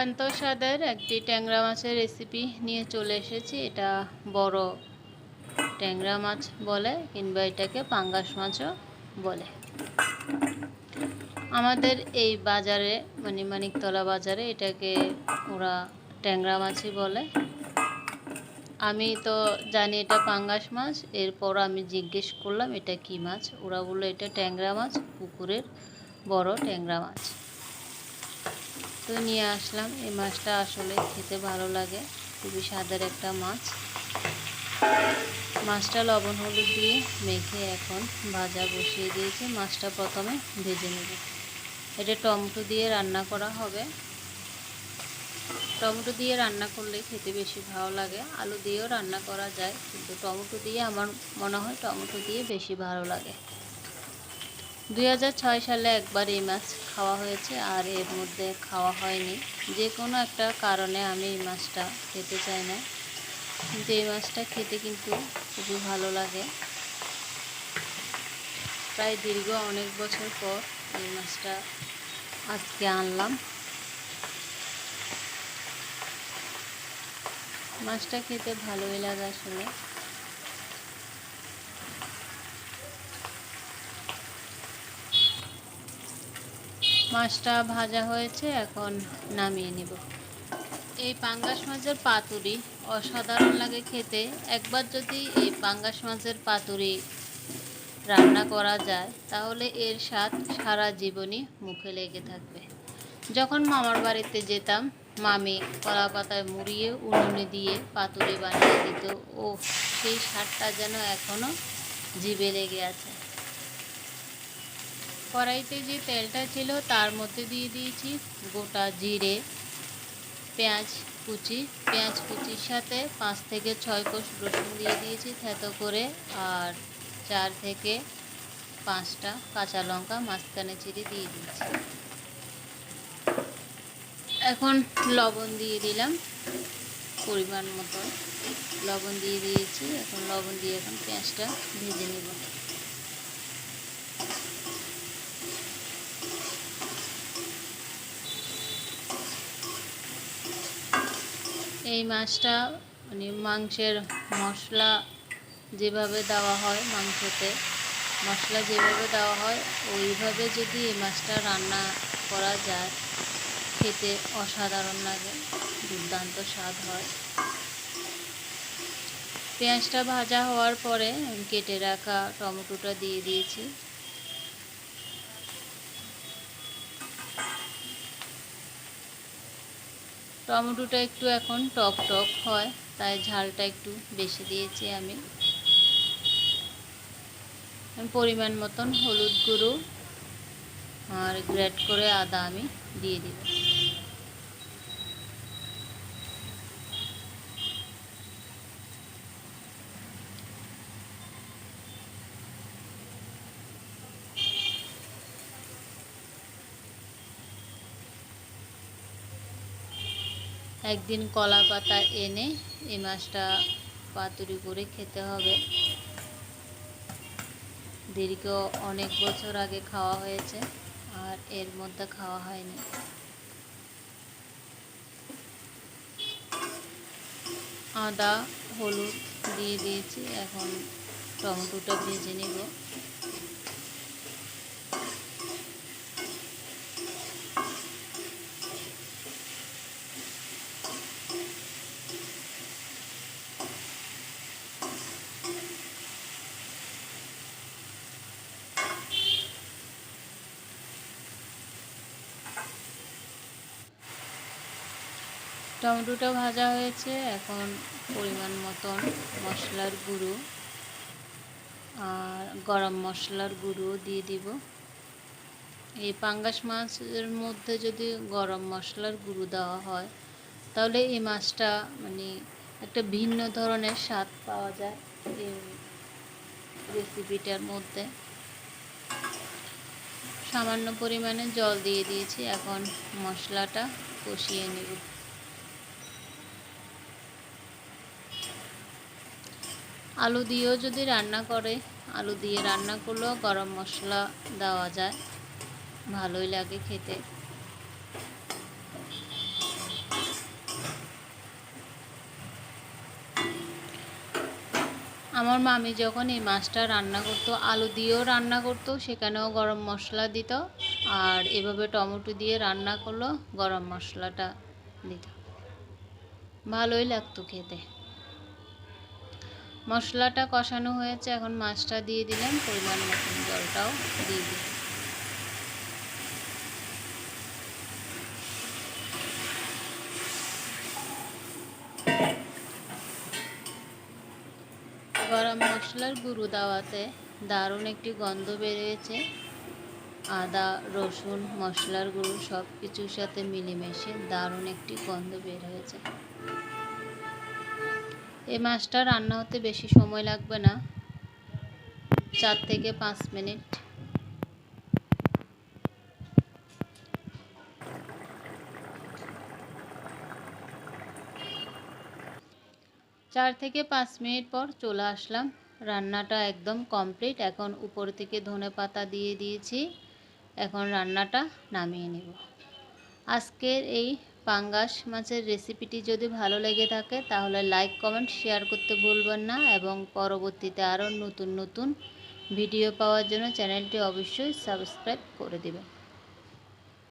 দুর্দান্ত স্বাদের একটি ট্যাংরা মাছের রেসিপি নিয়ে চলে এসেছি। এটা বড় ট্যাংরা মাছ বলে কিংবা এটাকে পাঙ্গাস মাছও বলে। আমাদের এই বাজারে মানে মানিকতলা বাজারে এটাকে ওরা ট্যাংরা মাছই বলে। আমি তো জানি এটা পাঙ্গাস মাছ, এরপর আমি জিজ্ঞেস করলাম এটা কি মাছ? ওরা বলল এটা ট্যাংরা মাছ, পুকুরের বড় ট্যাংরা মাছ। তো নিয়ে আসলাম। এই মাছটা আসলে খেতে ভালো লাগে। খুবই স্বাদের একটা মাছ। মাছটা লবণ হলুদ দিয়ে মেখে এখন ভাজা বসিয়ে দিয়েছি। মাছটা প্রথমে ভেজে নেব। এটা টমেটো দিয়ে রান্না করা হবে। টমেটো দিয়ে রান্না করলে খেতে বেশি ভালো লাগে। আলু দিয়েও রান্না করা যায়, কিন্তু টমেটো দিয়ে আমার মনে হয় টমেটো দিয়ে বেশি ভালো লাগে। দুই হাজার ছয় সালে একবার এই মাছ খাওয়া হয়েছে আর এর মধ্যে খাওয়া হয়নি। যে কোনো একটা কারণে আমি এই মাছটা খেতে চাই না। কিন্তু এই মাছটা খেতে কিন্তু খুবই ভালো লাগে। প্রায় দীর্ঘ অনেক বছর পর এই মাছটা আজকে আনলাম। মাছটা খেতে ভালোই লাগে আসলে। মাছটা ভাজা হয়েছে, এখন নামিয়ে নিব। এই পাঙ্গাস মাছের পাতুরি অসাধারণ লাগে খেতে। একবার যদি এই পাঙ্গাস মাছের পাতুরি রান্না করা যায়, তাহলে এর স্বাদ সারা জীবনই মুখে লেগে থাকবে। যখন মামার বাড়িতে যেতাম, মামি কলা পাতায় মুড়িয়ে উনুনে দিয়ে পাতুরি বানিয়ে দিত। ও সেই স্বাদটা যেন এখনও জিভে লেগে আছে। কড়াইতে যে তেলটা ছিল তার মধ্যে দিয়ে দিয়েছি গোটা জিরে, পেঁয়াজ কুচি। পেঁয়াজ কুচির সাথে পাঁচ থেকে ছয় কোষ রসুন দিয়ে দিয়েছি থেতো করে আর চার থেকে পাঁচটা কাঁচা লঙ্কা মাঝখানে চিড়ে দিয়ে দিয়েছি। এখন লবণ দিয়ে দিলাম পরিমাণ মতো লবণ দিয়ে দিয়েছি। এখন লবণ দিয়ে এখন পেঁয়াজটা ভেজে নেব। এই মাছটা মানে মাংসের মশলা যেভাবে দেওয়া হয় মাংসতে, মশলা যেভাবে দেওয়া হয়, ওইভাবে যদি এই মাছটা রান্না করা যায়, খেতে অসাধারণ লাগে, দুর্দান্ত স্বাদ হয়। পেঁয়াজটা ভাজা হওয়ার পরে কেটে রাখা টমেটোটা দিয়ে দিয়েছি। টমেটোটা একটু এখন টক টক হয়, তাই ঝালটা একটু বেশি দিয়েছি আমি। পরিমাণ মতন হলুদ গুঁড়ো আর গ্রেট করে আদা আমি দিয়ে দিব একদিন কলা পাতা এনে এই মাছটা পাতুরি করে খেতে হবে। দীর্ঘ অনেক বছর আগে খাওয়া হয়েছে আর এর মধ্যে খাওয়া হয়নি। আদা, হলুদ দিয়ে দিয়েছি, এখন টমেটোটা ভেজে নেব। টমেটোটা ভাজা হয়েছে, এখন পরিমাণ মতন মশলার গুঁড়ো আর গরম মশলার গুঁড়ো দিয়ে দিব। এই পাঙ্গাস মাছের মধ্যে যদি গরম মশলার গুঁড়ো দেওয়া হয়, তাহলে এই মাছটা মানে একটা ভিন্ন ধরনের স্বাদ পাওয়া যায় এই রেসিপিটার মধ্যে। সামান্য পরিমাণে জল দিয়ে দিয়েছি, এখন মশলাটা কষিয়ে নেব। আলু দিয়েও যদি রান্না করে, আলু দিয়ে রান্না করলেও গরম মশলা দেওয়া যায়। ভালোই লাগে খেতে। আমার মামি যখন এই মাছটা রান্না করতো, আলু দিয়েও রান্না করতো, সেখানেও গরম মশলা দিত, আর এভাবে টমেটো দিয়ে রান্না করল গরম মশলাটা দিত। ভালোই লাগতো খেতে। মশলাটা কষানো হয়েছে, এখন মাছটা দিয়ে দিলাম, পরিমাণ মতন জলটাও দিয়ে দিই গরম মশলার গুঁড়ো দেওয়াতে দারুণ একটি গন্ধ বেরিয়েছে। আদা, রসুন, মশলার গুঁড়ো সব কিছুর সাথে মিলেমিশে দারুণ একটি গন্ধ বের হয়েছে। এই মাছটা রান্না হতে বেশি সময় লাগবে না। চার থেকে পাঁচ মিনিট। চার থেকে পাঁচ মিনিট পর চলে আসলাম। রান্নাটা একদম কমপ্লিট। এখন উপর থেকে ধনে পাতা দিয়ে দিয়েছি। এখন রান্নাটা নামিয়ে নেব। আজকের এই পাঙ্গাস মাছের রেসিপিটি যদি ভালো লেগে থাকে, তাহলে লাইক কমেন্ট শেয়ার করতে ভুলবেন না এবং পরবর্তীতে আরও নতুন নতুন ভিডিও পাওয়ার জন্য চ্যানেলটি অবশ্যই সাবস্ক্রাইব করে দেবেন।